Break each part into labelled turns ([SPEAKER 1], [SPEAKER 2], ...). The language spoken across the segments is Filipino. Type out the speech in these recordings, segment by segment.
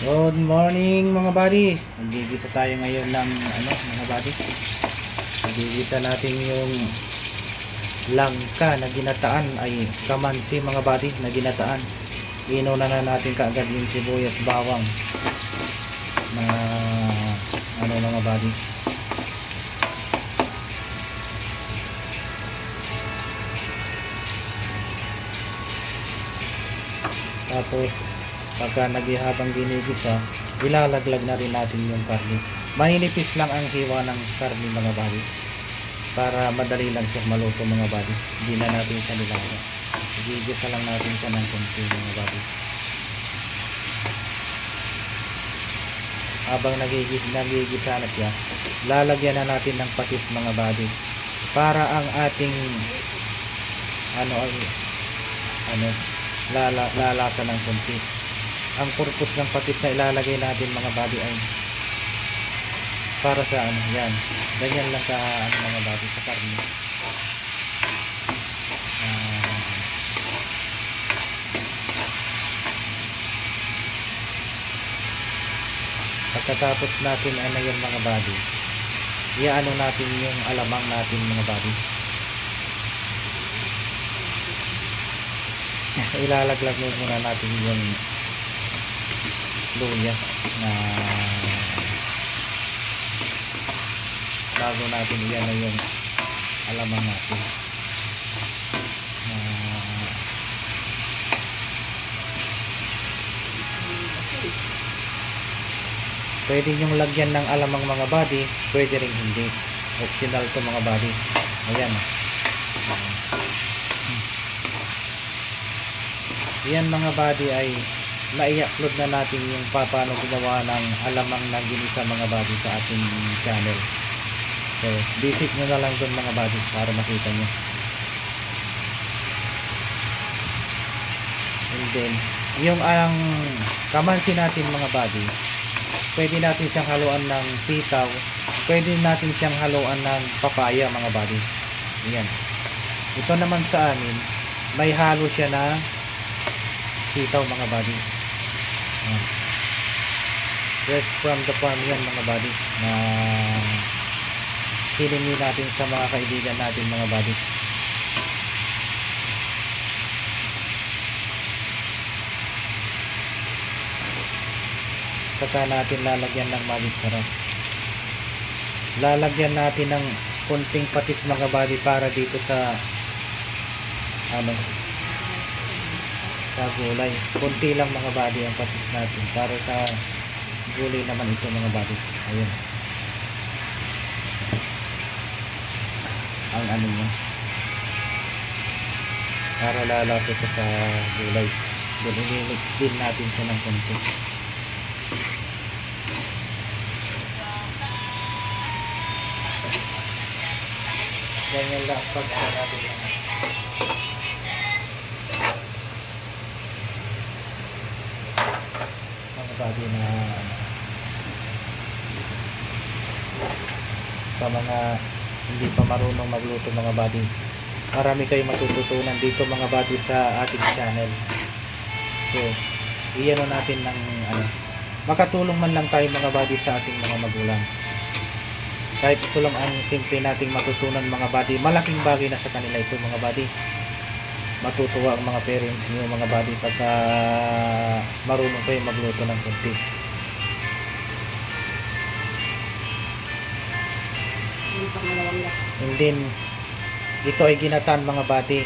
[SPEAKER 1] Good morning mga buddy. Magigisa tayo ngayon ng ano mga buddy. Magigisa natin yung langka na ginataan ay kamansi mga buddy na ginataan. Inuna na natin kaagad yung sibuyas bawang na ano mga buddy. Tapos pagka naghihabang ginigisa, ilalaglag na rin natin yung karne. Maninipis lang ang hiwa ng karne mga buddy. Para madali lang siya maluto mga buddy. Hindi na natin siya nilaga. Gigisa lang natin siya ng konti mga buddy. Habang nagigis, nagigisa na siya, lalagyan na natin ng patis mga buddy. Para ang ating ano ano lala, lalasa ng konti. Ang purpose ng patis na ilalagay natin mga buddy ay para sa ano yan. Ganyan lang sa ano mga buddy sa karne. Ah, pagkatapos natin ano yung mga buddy iano natin yung alamang natin mga buddy ilalaglag muna natin yung luya na bago natin iyan na yung alamang natin. Na pwede yung lagyan ng alamang mga body pwede rin hindi. Optional to mga body. Ayan. Yan mga body ay na-upload na natin yung pa- paano gumawa ng alamang na ginisa mga body sa ating channel. So visit nyo na lang doon mga body para makita nyo. And then yung ang kamansi natin mga body pwede natin siyang haluan ng sitaw pwede natin siyang haluan ng papaya mga body. Yan ito naman sa amin may halo siya na sitaw mga body Yan. fresh from the farm yan mga body na hiningi natin sa mga kaibigan natin mga body saka natin lalagyan ng magic sarap lalagyan natin ng kunting patis mga body para dito sa ano sa gulay kunti lang mga body ang patis natin. Para sa gulay naman ito mga body. Ayun. Ang ano niya. Para lalasa siya sa gulay. Then i-mix din natin siya ng konti ganyan lang pag natin bagay na sa mga hindi pa marunong magluto mga buddy marami kayong matututunan dito mga buddy sa ating channel. So iyan natin ng ano makatulong man lang tayo mga buddy sa ating mga magulang. Kahit ito lang ang simple nating matutunan mga buddy malaking bagay na sa kanila ito mga buddy matutuwa ang mga parents niyo mga buddy pagka marunong kayo magluto ng kunti. And then ito ay ginataan mga buddy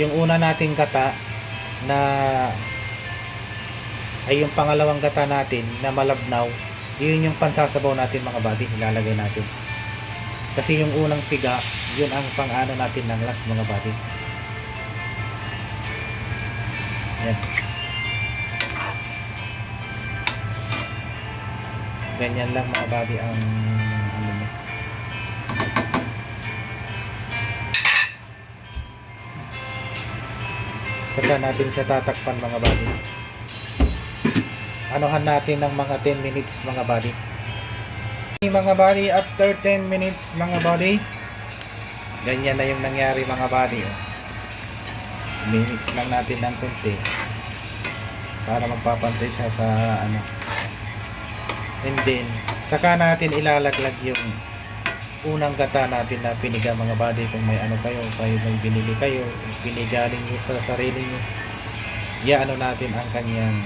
[SPEAKER 1] yung una nating gata na ay yung pangalawang gata natin na malabnaw yun yung pansasabaw natin mga buddy ilalagay natin. Kasi yung unang piga yun ang pang-ano natin ng last mga buddy yan ganyan lang mga buddy ang ano saka natin siya tatakpan mga buddy anuhan natin ng mga 10 minutes mga buddy mga buddy after 10 minutes mga buddy ganyan na yung nangyari mga buddy oh. Mimix lang natin ng konti para magpapantay siya sa ano And then, saka natin ilalaglag yung unang gata natin na piniga mga buddy kung may ano kayo, kayo may binili kayo, pinigaling nyo sa sarili nyo. Iyaano natin ang kanyang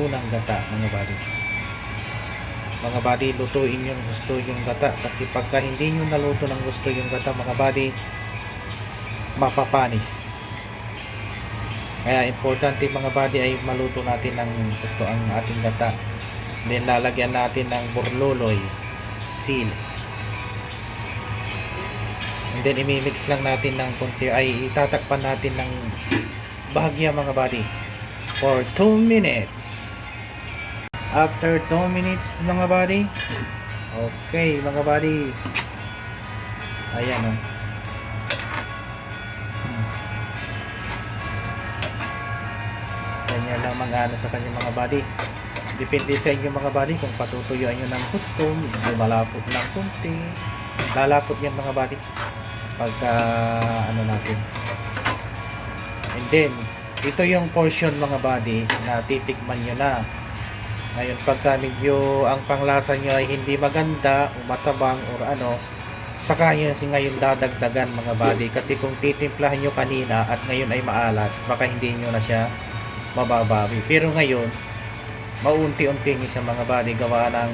[SPEAKER 1] unang gata mga buddy. Mga buddy, lutuin yung gusto yung gata kasi pagka hindi nyo naluto ng gusto yung gata mga buddy, mapapanis. Kaya importante mga buddy ay maluto natin ng gusto ang ating gata. Then lalagyan natin ng burluloy, seal. And then imimix lang natin ng konti ay itatakpan natin ng bahagya mga buddy for 2 minutes. After 2 minutes mga buddy. Okay mga buddy. Ayan oh. Ganyan lang mga ano sa kanyang mga body. Depende sa inyo mga body kung patutuyuan nyo ng gusto, malapot lang kunti. Lalapot yan mga body. Pagka ano natin. And then, ito yung portion mga body na titikman nyo na. Ngayon, pagka medyo ang panglasa nyo ay hindi maganda o matabang or ano, saka yun ngayon dadagdagan mga body. Kasi kung titimplahan nyo kanina at ngayon ay maalat, baka hindi nyo na siya mababawi. Pero ngayon, maunti-unti siya mga body gawa ng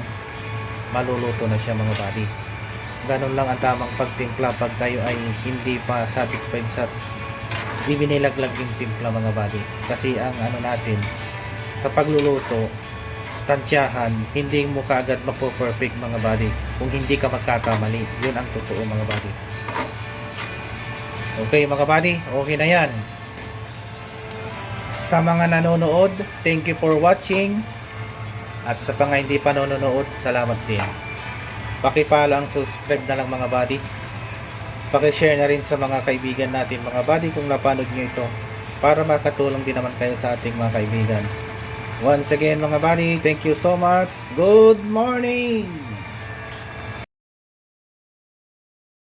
[SPEAKER 1] maluluto na siya mga body. Ganun lang ang tamang pagtimpla pag kayo ay hindi pa satisfied sa ibinilaglag yung timpla mga body. Kasi ang ano natin, sa pagluluto, tansyahan, hindi mo kaagad mapo-perfect mga body kung hindi ka magkakamali. Yun ang totoo mga body. Okay mga body, okay na yan. Sa mga nanonood, thank you for watching. At sa mga hindi pa nanonood, salamat din. Pakipala ang subscribe na lang mga buddy. Pakishare na rin sa mga kaibigan natin mga buddy kung napanood nyo ito para makatulong din naman kayo sa ating mga kaibigan. Once again mga buddy, thank you so much. Good morning!